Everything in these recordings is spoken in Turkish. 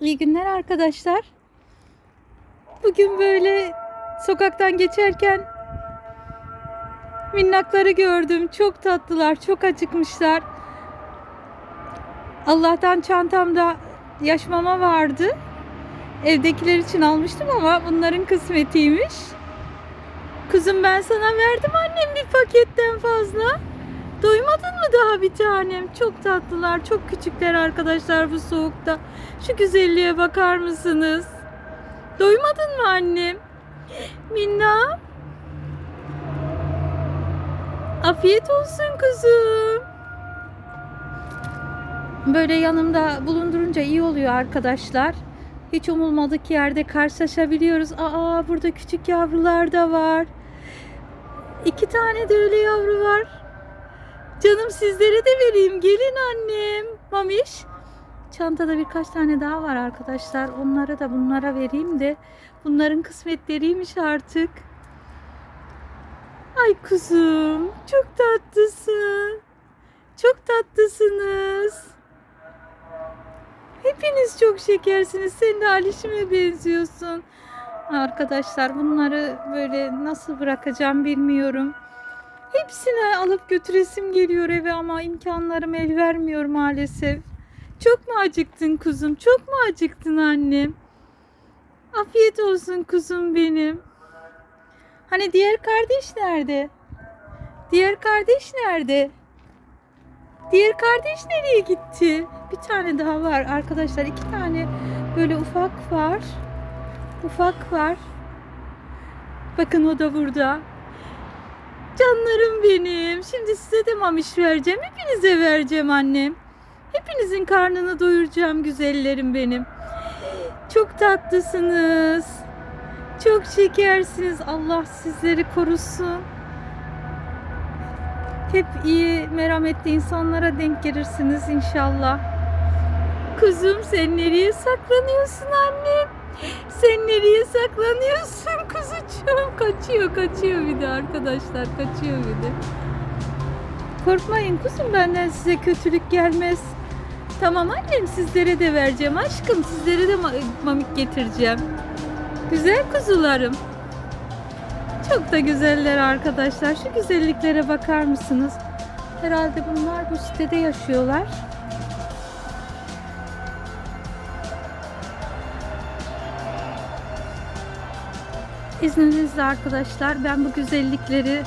İyi günler arkadaşlar. Bugün böyle sokaktan geçerken minnakları gördüm. Çok tatlılar, çok acıkmışlar. Allah'tan çantamda yaş mama vardı. Evdekiler için almıştım ama bunların kısmetiymiş. Kızım ben sana verdim annem bir paketten fazla. Daha bir tanem? Çok tatlılar, çok küçükler arkadaşlar bu soğukta. Şu güzelliğe bakar mısınız? Doymadın mı annem? Minna. Afiyet olsun kuzum. Böyle yanımda bulundurunca iyi oluyor arkadaşlar. Hiç umulmadık yerde karşılaşabiliyoruz. Aa burada küçük yavrular da var. İki tane de öyle yavru var. Canım sizlere de vereyim. Gelin annem. Mamiş. Çantada birkaç tane daha var arkadaşlar. Onlara da bunlara vereyim de. Bunların kısmetleriymiş artık. Ay kuzum. Çok tatlısın. Çok tatlısınız. Hepiniz çok şekersiniz. Sen de Alişim'e benziyorsun. Arkadaşlar bunları böyle nasıl bırakacağım bilmiyorum. Hepsini alıp götüresim geliyor eve ama imkanlarım el vermiyor maalesef. Çok mu acıktın kuzum? Çok mu acıktın annem? Afiyet olsun kuzum benim. Hani diğer kardeş nerede? Diğer kardeş nerede? Diğer kardeş nereye gitti? Bir tane daha var arkadaşlar. iki tane böyle ufak var. Ufak var. Bakın o da burada. Canlarım benim. Şimdi size de mamiş vereceğim. Hepinize vereceğim annem. Hepinizin karnını doyuracağım güzellerim benim. Çok tatlısınız. Çok şekersiniz. Allah sizleri korusun. Hep iyi, merhametli insanlara denk gelirsiniz inşallah. Kuzum sen nereye saklanıyorsun annem? Sen nereye saklanıyorsun kuzucuğum? Kaçıyor kaçıyor bir de arkadaşlar kaçıyor bir de. Korkmayın kuzum benden size kötülük gelmez. Tamam annem sizlere de vereceğim aşkım sizlere de ma- mamik getireceğim. Güzel kuzularım. Çok da güzeller arkadaşlar. Şu güzelliklere bakar mısınız? Herhalde bunlar bu sitede yaşıyorlar. İzninizle arkadaşlar ben bu güzellikleri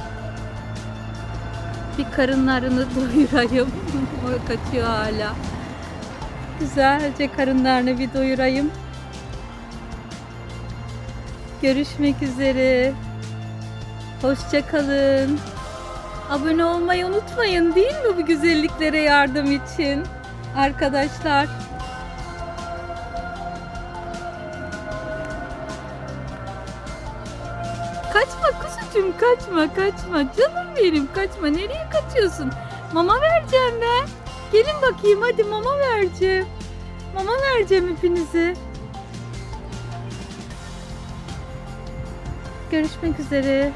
bir karınlarını doyurayım. o kaçıyor hala. Güzelce karınlarını bir doyurayım. Görüşmek üzere. Hoşça kalın. Abone olmayı unutmayın değil mi bu güzelliklere yardım için? Arkadaşlar. Kaçma kuzucuğum kaçma kaçma. Canım benim kaçma. Nereye kaçıyorsun? Mama vereceğim ben. Gelin bakayım hadi mama vereceğim. Mama vereceğim hepinize. Görüşmek üzere.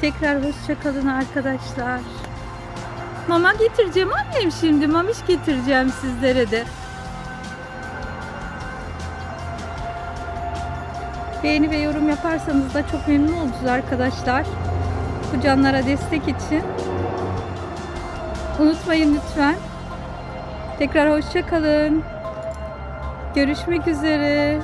Tekrar hoşça kalın arkadaşlar. Mama getireceğim annem şimdi. Mamiş getireceğim sizlere de. Beğeni ve yorum yaparsanız da çok memnun oluruz arkadaşlar. Bu canlara destek için. Unutmayın lütfen. Tekrar hoşça kalın. Görüşmek üzere.